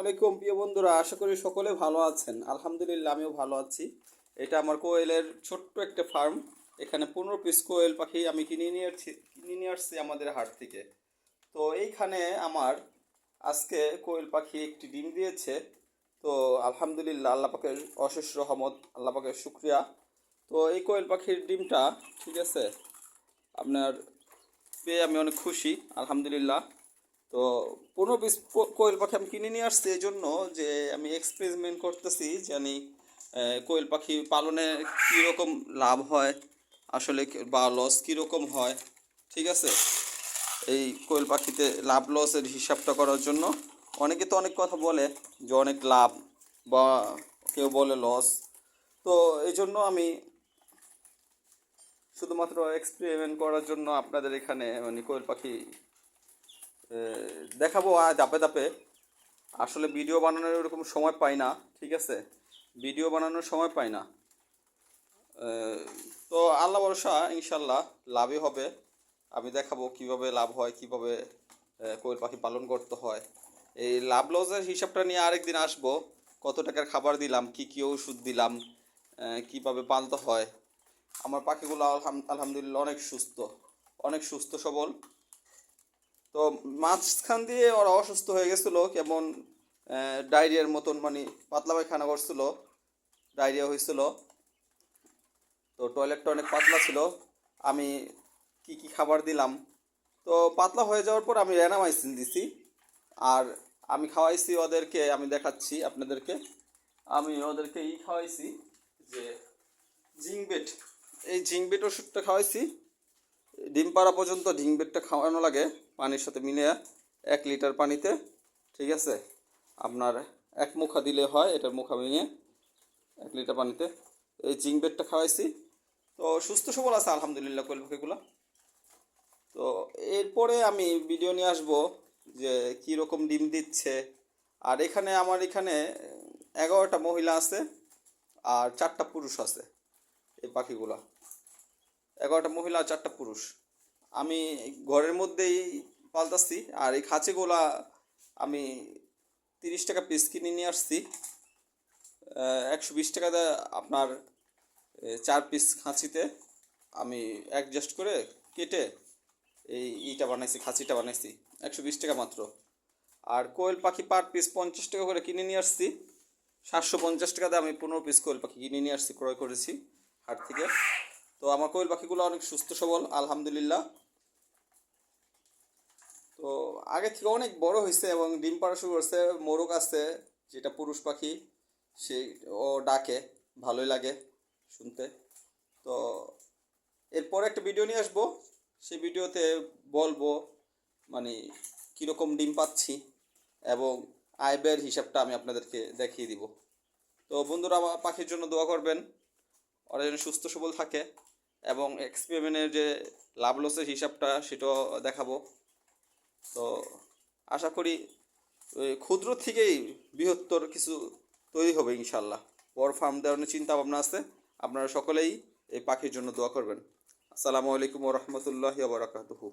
আলাইকুম প্রিয় বন্ধুরা, আশা করি সকলে ভালো আছেন। আলহামদুলিল্লাহ, আমিও ভালো আছি। এটা আমার কোয়েলের ছোট্ট একটা ফার্ম। এখানে পনেরো পিস কোয়েল পাখি আমি কিনে নিয়ে কিনে নিয়ে আসছি আমাদের হাট থেকে। তো এইখানে আমার আজকে কোয়েল পাখি একটি ডিম দিয়েছে। তো আলহামদুলিল্লাহ, আল্লাহ পাকের অশেষ রহমত, আল্লাহ পাকের শুক্রিয়া। তো এই কোয়েল পাখির ডিমটা, ঠিক আছে? আপনার পেয়ে আমি অনেক খুশি, আলহামদুলিল্লাহ। তো পনেরো পিস কোয়েল পাখি আমি কিনে নিয়ে আসছি এই জন্য যে আমি এক্সপেরিমেন্ট করতেছি জানি কোয়েল পাখি পালনে কীরকম লাভ হয়, আসলে বা লস কীরকম হয়, ঠিক আছে? এই কোয়েল পাখিতে লাভ লসের হিসাবটা করার জন্য। অনেকে তো অনেক কথা বলে যে অনেক লাভ, বা কেউ বলে লস তো এই জন্য আমি শুধুমাত্র এক্সপেরিমেন্ট করার জন্য আপনাদের এখানে মানে কোয়েল পাখি দেখাবো ধাপে ধাপে। আসলে ভিডিও বানানোর এরকম সময় পাই না, ঠিক আছে? ভিডিও বানানোর সময় পাই না। তো আল্লাহ ভরসা ইনশাল্লাহ লাভই হবে। আমি দেখাবো কীভাবে লাভ হয়, কীভাবে কোয়েল পাখি পালন করতে হয়। এই লাভ লসের হিসাবটা নিয়ে আরেকদিন আসব। কত টাকার খাবার দিলাম, কি কি ওষুধ দিলাম কীভাবে পালতে হয়। আমার পাখিগুলো আলহাম- আলহামদুলিল্লাহ অনেক সুস্থ অনেক সুস্থ সবল। তো মাঝখান দিয়ে ওরা অসুস্থ হয়ে গেছিল, কেমন ডায়রিয়ার মতন মানে পাতলা পায়খানা করছিল, ডায়রিয়া হয়েছিল। তো টয়লেটটা অনেক পাতলা ছিল, আমি কি কি খাবার দিলাম। তো পাতলা হয়ে যাওয়ার পর আমি র্যানামাইসিন দিছি, আর আমি খাওয়াইছি ওদেরকে, আমি দেখাচ্ছি আপনাদেরকে। আমি ওদেরকে ই খাওয়াইছি যে জিংবেট, এই জিংবেট ওষুধটা খাওয়াইছি। ডিম পাড়া পর্যন্ত ডিম বেডটা খাওয়ানো লাগে, পানির সাথে মিলে এক লিটার পানিতে, ঠিক আছে? আপনার এক মুখা দিলে হয়, এটার মুখা ভেঙে এক লিটার পানিতে এই জিং বেডটা খাওয়াইছি। তো সুস্থ সবল আছে, আলহামদুলিল্লাহ, কোয়েল পাখিগুলো। তো এরপরে আমি ভিডিও নিয়ে আসব যে কী রকম ডিম দিচ্ছে। আর এখানে আমার এখানে এগারোটা মহিলা আছে, আর চারটা পুরুষ আছে এই পাখিগুলা। এগারোটা মহিলা আর চারটা পুরুষ। আমি ঘরের মধ্যেই পাল্টাচ্ছি আর এই খাঁচিগুলা আমি তিরিশ টাকা পিস কিনে নিয়ে আসছি। একশো বিশ টাকা টাকাতে আপনার চার পিস খাঁচিতে আমি অ্যাডজাস্ট করে কেটে এই ইটা বানাইছি, খাঁচিটা বানাইছি, একশো বিশ টাকা মাত্র। আর কোয়েল পাখি পার পিস পঞ্চাশ টাকা করে কিনে নিয়ে আসছি। সাতশো পঞ্চাশ টাকা টাকাতে আমি পনেরো পিস কোয়েল পাখি কিনে নিয়ে আসছি, ক্রয় করেছি হাট থেকে। তো আমার কোয়েল পাখিগুলো অনেক সুস্থ, সবল, আলহামদুলিল্লাহ। তো আগে থেকে অনেক বড় হয়েছে এবং ডিম পাড়া শুরু করছে, মোরগ আছে, যেটা পুরুষ পাখি, সে ও ডাকে, ভালোই লাগে শুনতে। তো এরপর একটা ভিডিও নিয়ে আসব। সেই ভিডিওতে বলব মানে কীরকম ডিম পাচ্ছি এবং আয় ব্যয়ের হিসাবটা আমি আপনাদেরকে দেখিয়ে দিব। তো বন্ধুরা পাখির জন্য দোয়া করবেন। ওরা যেন সুস্থ সবল থাকে এবং এক্সপেরিমেন্টের যে লাভ লসের হিসাবটা সেটাও দেখাবো। তো আশা করি ক্ষুদ্র থেকেই বৃহত্তর কিছু তৈরি হবে ইনশাল্লাহ বড় ফার্ম দেওয়ার চিন্তা ভাবনা আছে। আপনারা সকলেই এই পাখির জন্য দোয়া করবেন। আসসালামু আলাইকুম রহমতুল্লাহ বারাকাতুহু।